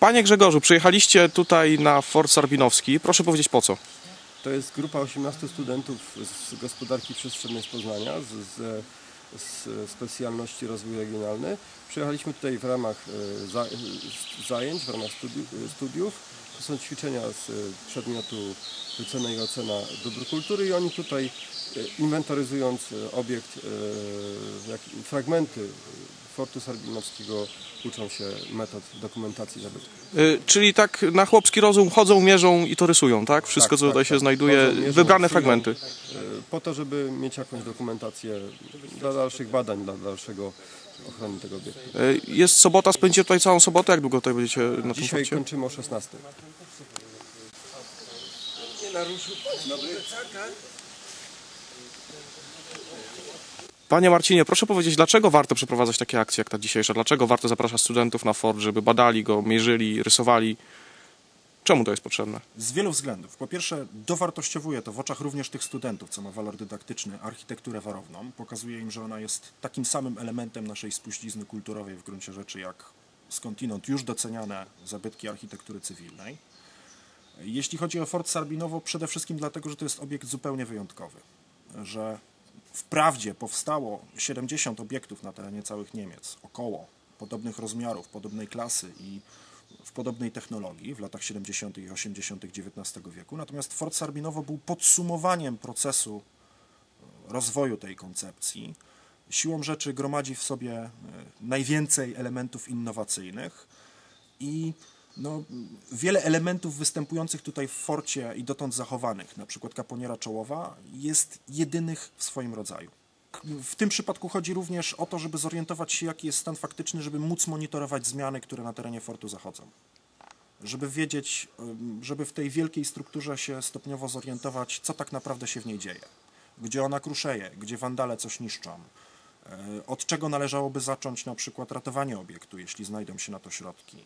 Panie Grzegorzu, przyjechaliście tutaj na Fort Sarbinowski. Proszę powiedzieć po co? To jest grupa 18 studentów z gospodarki przestrzennej z Poznania, z, z, z specjalności rozwój regionalny. Przyjechaliśmy tutaj w ramach e, zajęć, w ramach studiów to są ćwiczenia z e, przedmiotu wycena i ocena dóbr kultury i oni tutaj e, inwentaryzując e, obiekt, fragmenty Fortu Sarbinowskiego uczą się metod dokumentacji zabytków. Y, czyli tak na chłopski rozum chodzą, mierzą i to rysują, tak? Wszystko, Tak, co tak, tutaj się tak. znajduje, Chodzą, mierzą, wybrane rysują, fragmenty. e, Po to, żeby mieć jakąś dokumentację dla dalszych badań, dla dalszego ochrony tego obiektu. Y, jest sobota, spędzicie tutaj całą sobotę. Jak długo tutaj będziecie na tym Dzisiaj forcie? kończymy o 16. Panie Marcinie, proszę powiedzieć, dlaczego warto przeprowadzać takie akcje jak ta dzisiejsza? Dlaczego warto zapraszać studentów na fort, żeby badali go, mierzyli, rysowali? Czemu to jest potrzebne? Z wielu względów. Po pierwsze, dowartościowuje to w oczach również tych studentów, co ma walor dydaktyczny, architekturę warowną. Pokazuje im, że ona jest takim samym elementem naszej spuścizny kulturowej w gruncie rzeczy, jak skądinąd już doceniane zabytki architektury cywilnej. Jeśli chodzi o Fort Sarbinowo, przede wszystkim dlatego, że to jest obiekt zupełnie wyjątkowy. Że wprawdzie powstało 70 obiektów na terenie całych Niemiec, około podobnych rozmiarów, podobnej klasy i w podobnej technologii w latach 70. i 80. XIX wieku. Natomiast Fort Sarbinowo był podsumowaniem procesu e, rozwoju tej koncepcji. Siłą rzeczy gromadzi w sobie e, najwięcej elementów innowacyjnych i no, wiele elementów występujących tutaj w forcie i dotąd zachowanych, na przykład kaponiera czołowa, jest jedynych w swoim rodzaju. W tym przypadku chodzi również o to, żeby zorientować się, jaki jest stan faktyczny, żeby móc monitorować zmiany, które na terenie fortu zachodzą. Żeby wiedzieć, żeby w tej wielkiej strukturze się stopniowo zorientować, co tak naprawdę się w niej dzieje. Gdzie ona kruszeje, gdzie wandale coś niszczą. e, Od czego należałoby zacząć na przykład ratowanie obiektu, jeśli znajdą się na to środki.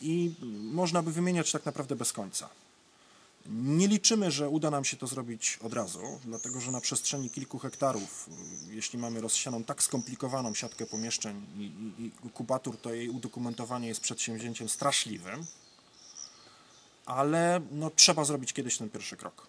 I można by wymieniać tak naprawdę bez końca. Nie liczymy, że uda nam się to zrobić od razu, dlatego że na przestrzeni kilku hektarów, y, jeśli mamy rozsianą tak skomplikowaną siatkę pomieszczeń i, i, i kubatur, to jej udokumentowanie jest przedsięwzięciem straszliwym, ale no, trzeba zrobić kiedyś ten pierwszy krok.